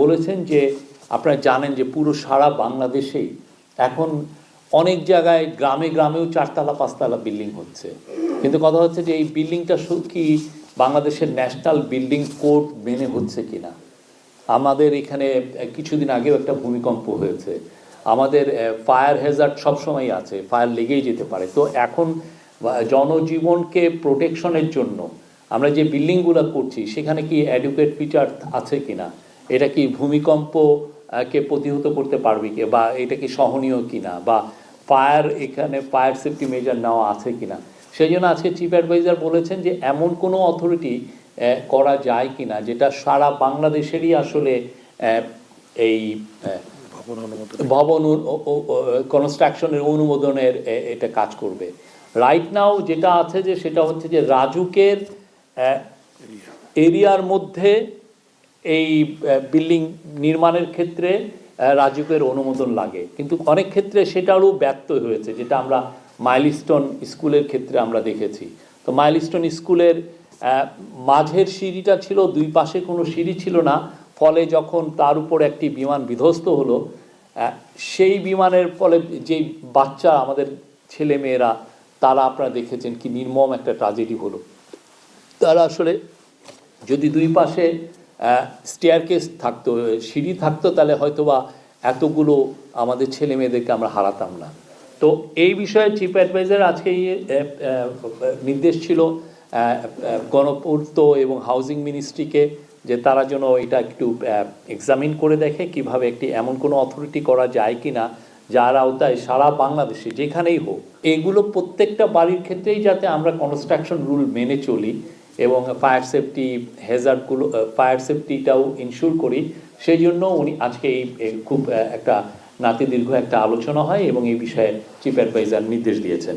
বলেছেন যে আপনারা জানেন যে পুরো সারা বাংলাদেশেই এখন অনেক জায়গায় গ্রামে গ্রামেও চারতলা, পাঁচতলা বিল্ডিং হচ্ছে। কিন্তু কথা হচ্ছে যে এই বিল্ডিংটা কি বাংলাদেশের ন্যাশনাল বিল্ডিং কোড মেনে হচ্ছে কিনা? আমাদের এখানে কিছুদিন আগেও একটা ভূমিকম্প হয়েছে। আমাদের ফায়ার হ্যাজার্ড সবসময় আছে, ফায়ার লেগেই যেতে পারে। তো এখন জনজীবনকে প্রোটেকশনের জন্য আমরা যে বিল্ডিংগুলো করছি, সেখানে কি অ্যাডুকেট ফিচার আছে কিনা? এটা কি ভূমিকম্প কে প্রতিহত করতে পারবে কি? বা এটা কি সহনীয় কিনা? বা ফায়ার এখানে, ফায়ার সেফটি মেজার নেওয়া আছে কিনা? সেই জন্য আজকে চিফ অ্যাডভাইজার বলেছেন যে এমন কোনো অথরিটি করা যায় কিনা, যেটা সারা বাংলাদেশেরই আসলে এই ভবন কনস্ট্রাকশনের অনুমোদনের এটা কাজ করবে। রাইট নাও যেটা আছে যে সেটা হচ্ছে যে রাজুকের এরিয়ার মধ্যে এই বিল্ডিং নির্মাণের ক্ষেত্রে রাজুকের অনুমোদন লাগে। কিন্তু অনেক ক্ষেত্রে সেটারও ব্যর্থ হয়েছে, যেটা আমরা মাইলস্টোন স্কুলের ক্ষেত্রে আমরা দেখেছি। তো মাইলস্টোন স্কুলের মাঝের সিঁড়িটা ছিল, দুই পাশে কোনো সিঁড়ি ছিল না। ফলে যখন তার উপর একটি বিমান বিধ্বস্ত হলো সেই বিমানের ফলে যে বাচ্চা আমাদের ছেলে মেয়েরা তারা আপনারা দেখেছেন কি নির্মম একটা ট্রাজেডি হলো। তারা আসলে যদি দুই পাশে স্টেয়ারকেস থাকতো, সিঁড়ি থাকতো, তাহলে হয়তোবা এতগুলো আমাদের ছেলে মেয়েদেরকে আমরা হারাতাম না। তো এই বিষয়ে চিফ অ্যাডভাইজার আজকে নির্দেশ ছিল গণপূর্ত এবং হাউজিং মিনিস্ট্রিকে যে তারা যেন এটা একটু এক্সামিন করে দেখে কীভাবে একটি এমন কোনো অথরিটি করা যায় কিনা, যার আওতায় সারা বাংলাদেশে যেখানেই হোক, এগুলো প্রত্যেকটা বাড়ির ক্ষেত্রেই যাতে আমরা কনস্ট্রাকশন রুল মেনে চলি এবং ফায়ার সেফটি হেজার্ডগুলো ফায়ার সেফটিটাও ইনশিওর করি। সেই জন্য উনি আজকে এই খুব একটা নাতি দীর্ঘ একটা আলোচনা হয় এবং এই বিষয়ে চিফ অ্যাডভাইজার নির্দেশ দিয়েছেন।